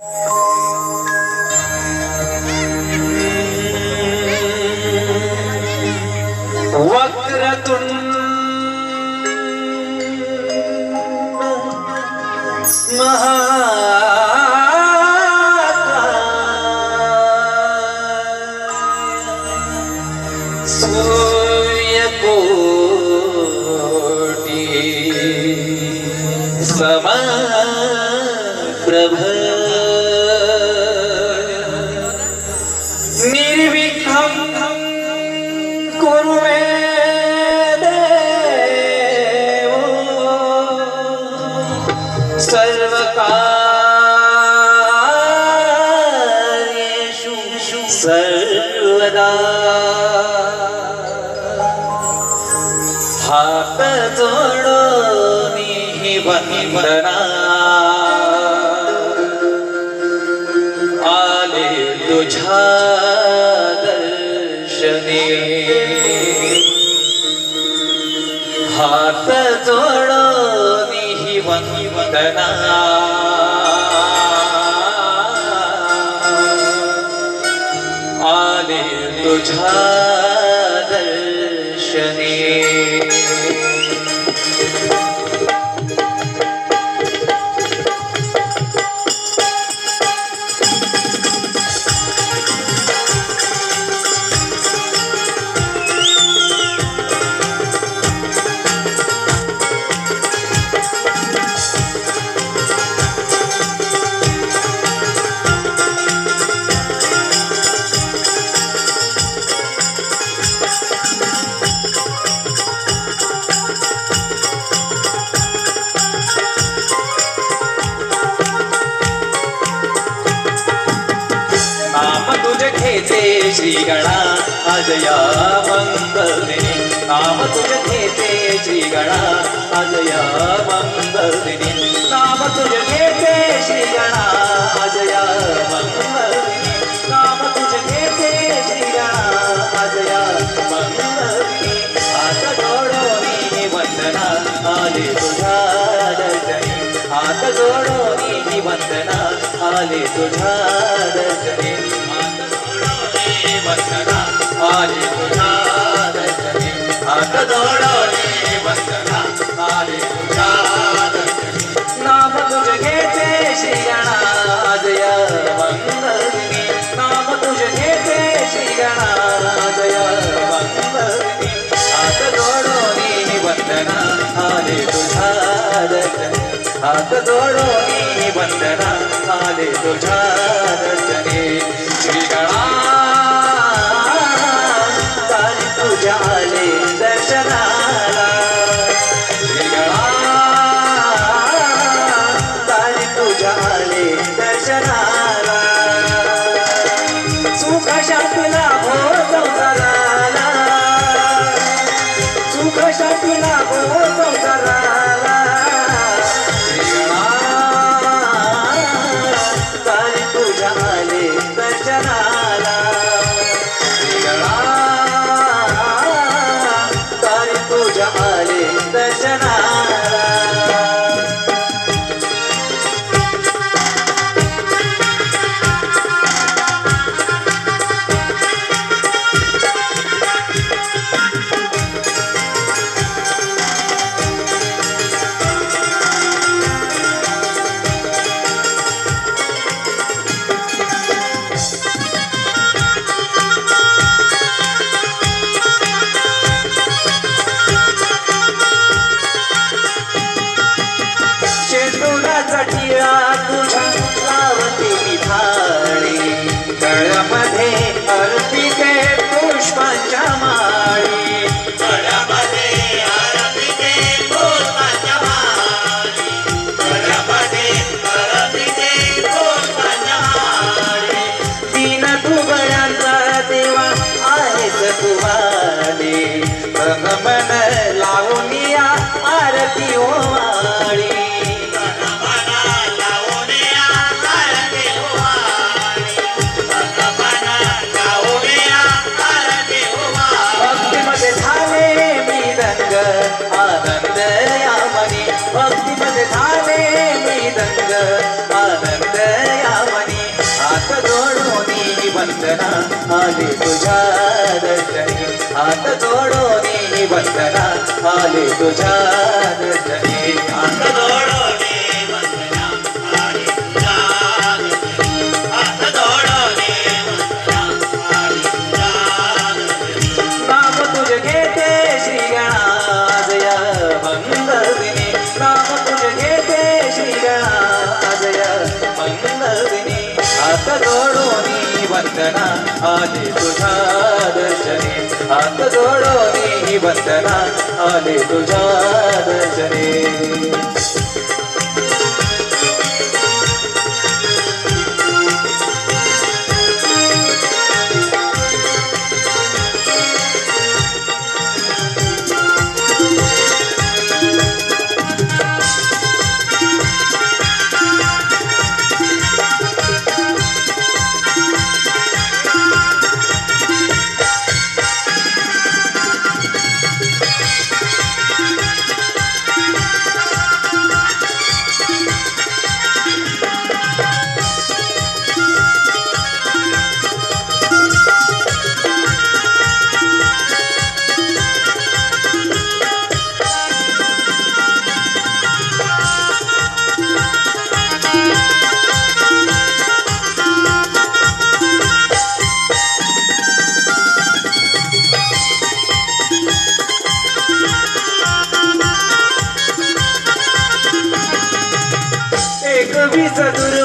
you सर्वदा हात जोडोनी वंदना आले तुझ्या दर्शने हात जोडोनी वंदना घेते श्री गणा आज या मंगलदिनी. नाम तुझ घेते श्री गणा आज या मंगलदिनी. नाम तुझ घेते श्री गणा आज या मंगलदिनी. नाम तुझ घेते श्री गणा आज या हात वंदना आले तुझा दर्शनी हात जोडोनी वंदना आले तुझ्या दर्शनी वंदना आले तुझ्या दर्शनी हात जोडोनी वंदना आले तुझ्या दर्शनी नाम तुझ घेते श्री गणाज नाम तुझ घेते हात जोडोनी वंदना आले तुझ्या दर्शनी हात जोडोनी वंदना आले तुझ्या दर्शनी गणा संग आनंद यावनी हात जोडोनी वंदना आले तुझ्या दर्शनी हात जोडोनी वंदना आले तुझ्या दर्शनी वंदना आले तुझ्या दर्शनी. हात जोडून वंदना आले तुझ्या दर्शनी.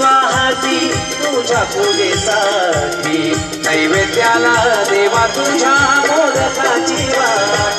वीस दुर्वाहाची तुझ्या पूजेसाठी नैवेद्याला देवा तुझ्या मोदकाची वाटी.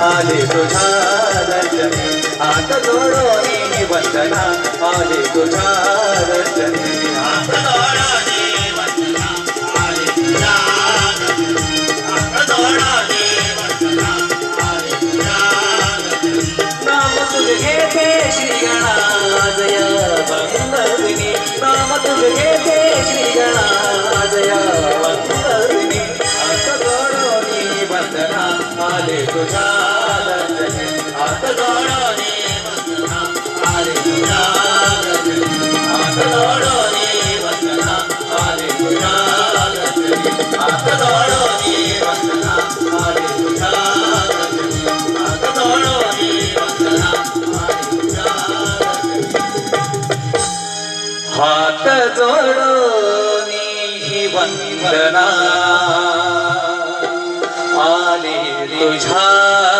आले तुझा दर्शनी हात जोडोनी वंदना. आले तुझा दर्शनी हात जोडोनी वंदना. हात जोडोनी वंदना. नाम श्री गणाजय. मंगलदिनी नाम तुझे श्री गणाजय. मंगलदिनी वंदना आले तुझ्या दर्शनी हात जोडोनी वंदना आले तुझ्या दर्शनी. हात जोडोनी वंदना आले तुझ्या दर्शनी. हात जोडोनी वंदना आले तुझ्या दर्शनी. हात जोडोनी वंदना आले तुझ्या दर्शनी. हात जोडोनी वंदना आले तुझ्या